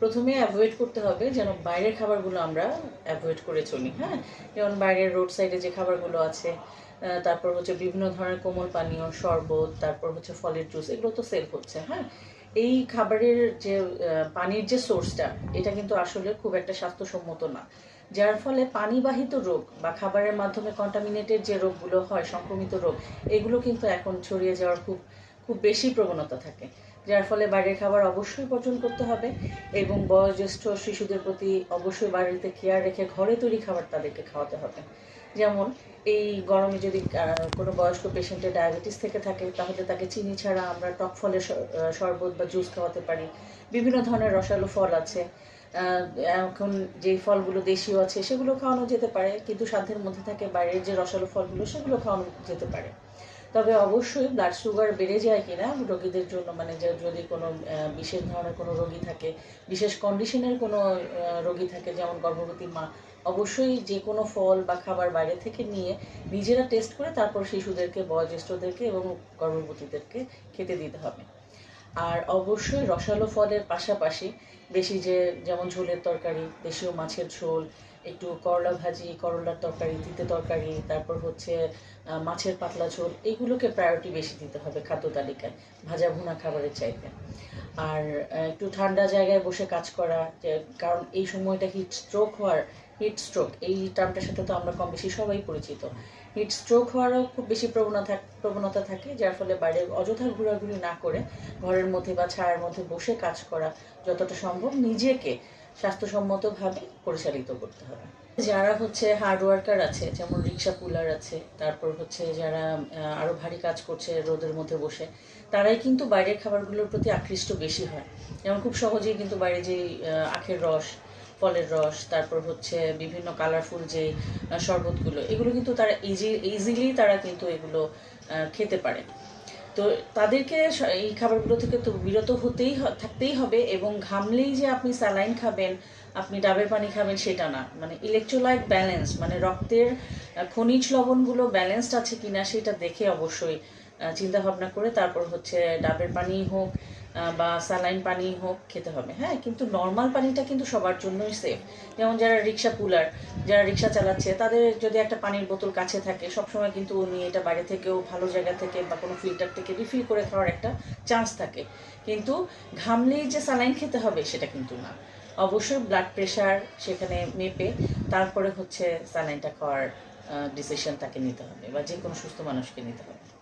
প্রথমে অ্যাভয়েড করতে হবে যেন বাইরের খাবারগুলো আমরা অ্যাভয়েড করে চলি হ্যাঁ? যেমন বাইরের রোড সাইডে যে খাবারগুলো আছে তারপর হচ্ছে বিভিন্ন ধরনের কোমল পানীয়, শরবত, তারপর হচ্ছে ফলের জুস এগুলো তো সেল হচ্ছে হ্যাঁ? এই খাবারের যে পানির যে সোর্সটা এটা কিন্তু আসলে খুব একটা স্বাস্থ্যসম্মত না। যার ফলে পানিবাহিত রোগ বা খাবারের মাধ্যমে কন্টামিনেটেড যে রোগগুলো হয়, সংক্রমিত রোগ, এগুলো কিন্তু এখন ছড়িয়ে যাওয়ার খুব খুব বেশি প্রবণতা থাকে। যার ফলে বাইরের খাবার অবশ্যই বর্জন করতে হবে এবং বয়োজ্যেষ্ঠ শিশুদের প্রতি অবশ্যই বাড়িতে কেয়ার রেখে ঘরে তৈরি খাবার তাদেরকে খাওয়াতে হবে। যেমন, এই গরমে যদি কোনো বয়স্ক পেশেন্টের ডায়াবেটিস থেকে থাকে, তাহলে তাকে চিনি ছাড়া আমরা টক ফলের শরবত বা জুস খাওয়াতে পারি। বিভিন্ন ধরনের রসালো ফল আছে। এখন যে ফলগুলো দেশীয় আছে, সেগুলো খাওয়ানো যেতে পারে। কিন্তু সাধ্যের মধ্যে থাকে বাইরের যে রসালো ফলগুলো, সেগুলো খাওয়ানো যেতে পারে। তবে অবশ্যই ব্লাড সুগার বেড়ে যায় কিনা রোগীদের জন্য মানে যদি কোনো বিশেষ ধরনের কোনো রোগী থাকে, বিশেষ কন্ডিশনের কোনো রোগী থাকে, যেমন গর্ভবতী মা, অবশ্যই যে কোনো ফল বা খাবার বাইরে থেকে নিয়ে নিজেরা টেস্ট করে তারপর শিশুদেরকে, বয়োজ্যেষ্ঠদেরকে এবং গর্ভবতীদেরকে খেতে দিতে হবে। আর অবশ্যই রসালো ফলের পাশাপাশি বেশি যে, যেমন ঝোলের তরকারি, দেশীয় মাছের ঝোল একটু করলা ভাজি, করলার তরকারি, তিতে তরকারি, তারপর হচ্ছে মাছের পাতলা ঝোল, এগুলোকে প্রায়োরিটি বেশি দিতে হবে খাদ্য তালিকায়, ভাজা ভুনা খাবারের চাইতে। আর একটু ঠান্ডা জায়গায় বসে কাজ করা কারণ এই সময়টা হিট স্ট্রোক হওয়ার হিট স্ট্রোক এই টার্মটার সাথে তো আমরা কম বেশি সবাই পরিচিত। হিট স্ট্রোক হওয়ারও খুব বেশি প্রবণতা প্রবণতা থাকে, যার ফলে বাইরে অযথা ঘোরাঘুরি না করে ঘরের মধ্যে বা ছায়ার মধ্যে বসে কাজ করা যতটা সম্ভব নিজেকে স্বাস্থ্যসম্মতভাবে পরিচালিত করতে হবে। যারা হচ্ছে হার্ড ওয়ার্কার আছে, যেমন রিক্সা পুলার আছে, তারপর হচ্ছে যারা আরও ভারী কাজ করছে রোদের মধ্যে বসে, তারাই কিন্তু বাইরের খাবারগুলোর প্রতি আকৃষ্ট বেশি হয়। যেমন খুব সহজেই কিন্তু বাইরে যে আখের রস ফলের রস, তারপর হচ্ছে বিভিন্ন কালারফুল যে শরবতগুলো, এগুলো কিন্তু তারা ইজি ইজিলি তারা কিন্তু এগুলো খেতে পারে। তো তাদেরকে এই খাবারগুলো থেকে তো বিরত হতেই থাকতেই হবে এবং ঘামলেই যে আপনি স্যালাইন খাবেন, আপনি ডাবের পানি খাবেন সেটা না। মানে ইলেকট্রোলাইট ব্যালেন্স মানে রক্তের খনিজ লবণগুলো ব্যালেন্সড আছে কিনা সেটা দেখে অবশ্যই চিন্তা ভাবনা করে তারপর হচ্ছে ডাবের পানি হোক বা স্যালাইন পানি হোক খেতে হবে। হ্যাঁ কিন্তু নর্মাল পানিটা কিন্তু সবার জন্যই সেফ যেমন যারা রিক্সা পুলার যারা রিক্সা চালাচ্ছে, তাদের যদি একটা পানির বোতল কাছে থাকে, সবসময় কিন্তু উনি এটা বাইরে থেকেও ভালো জায়গা থেকে বা কোনো ফিল্টার থেকে রিফিল করে খাওয়ার একটা চান্স থাকে। কিন্তু ঘামলেই যে স্যালাইন খেতে হবে, সেটা কিন্তু না। অবশ্যই ব্লাড প্রেশার সেখানে মেপে তারপরে হচ্ছে স্যালাইনটা খাওয়ার ডিসিশন তাকে নিতে হবে বা যে কোনো সুস্থ মানুষকে নিতে হবে।